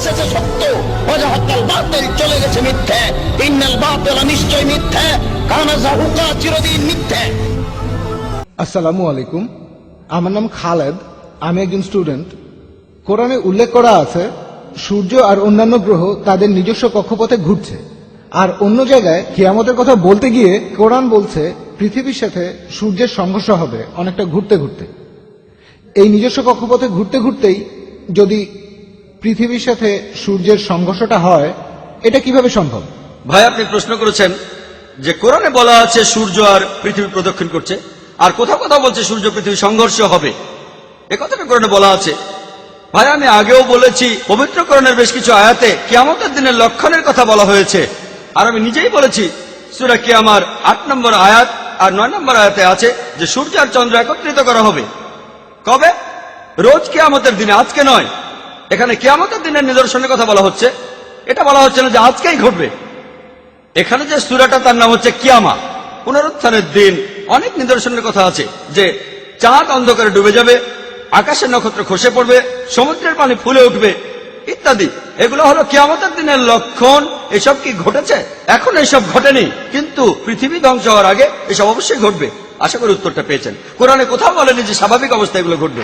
এসেছে সত্য। ওয়াজাহাক্কাল বাতিল চলে গেছে মিথ্যে। ইন্নাল বাতিল নিশ্চয় মিথ্যে। কানা জাহুকা চিরদিন মিথ্যে। আসসালামু আলাইকুম। আমার নাম খালেদ। আমি একজন স্টুডেন্ট। কোরআনে উল্লেখ করা আছে, সূর্য আর অন্যান্য গ্রহ তাদের নিজস্ব কক্ষপথে ঘুরছে। আর অন্য জায়গায় কিয়ামতের কথা বলতে গিয়ে কোরআন বলছে, পৃথিবীর সাথে সূর্যের সংঘর্ষ হবে অনেকটা ঘুরতে ঘুরতে। এই নিজস্ব কক্ষপথে ঘুরতে ঘুরতেই যদি পৃথিবীর সাথে সূর্যের সংঘর্ষটা হয়, এটা কীভাবে সম্ভব? ভাই, আপনি প্রশ্ন করেছেন যে কোরআনে বলা আছে সূর্য আর পৃথিবী প্রদক্ষিণ করছে, আর কোথাও কোথাও বলছে সূর্য পৃথিবী সংঘর্ষ হবে। এ কথাটা কোরআনে বলা আছে। ভাই, আমি আগেও বলেছি, পবিত্র কোরআনের বেশ কিছু আয়াতে কিয়ামতের দিনের লক্ষণের কথা বলা হয়েছে। আর আমি নিজেই বলেছি, সুরা কিয়ামার আট নম্বর আয়াত আর নয় নম্বর আয়াতে আছে যে সূর্য আর চন্দ্র একত্রিত করা হবে। কবে? রোজ কিয়ামতের দিনে, আজকে নয়। এখানে কিয়ামতের দিনের নিদর্শনের কথা বলা হচ্ছে। এটা বলা হচ্ছে না যে আজকেই ঘটবে। এখানে যে সুরাটা তার নাম হচ্ছে কিয়ামা। পুনরুত্থানের দিন অনেক নিদর্শনের কথা আছে যে চাঁদ অন্ধকারে ডুবে যাবে, আকাশের নক্ষত্র খসে পড়বে, সমুদ্রের পানি ফুলে উঠবে, ইত্যাদি। এগুলো হলো কিয়ামতের দিনের লক্ষণ। এসব কি ঘটেছে? এখন এসব ঘটেনি, কিন্তু পৃথিবী ধ্বংস হওয়ার আগে এসব অবশ্যই ঘটবে। আশা করি উত্তরটা পেয়েছেন। কোরআনে কোথাও বলেনি যে স্বাভাবিক অবস্থা এগুলো ঘটবে।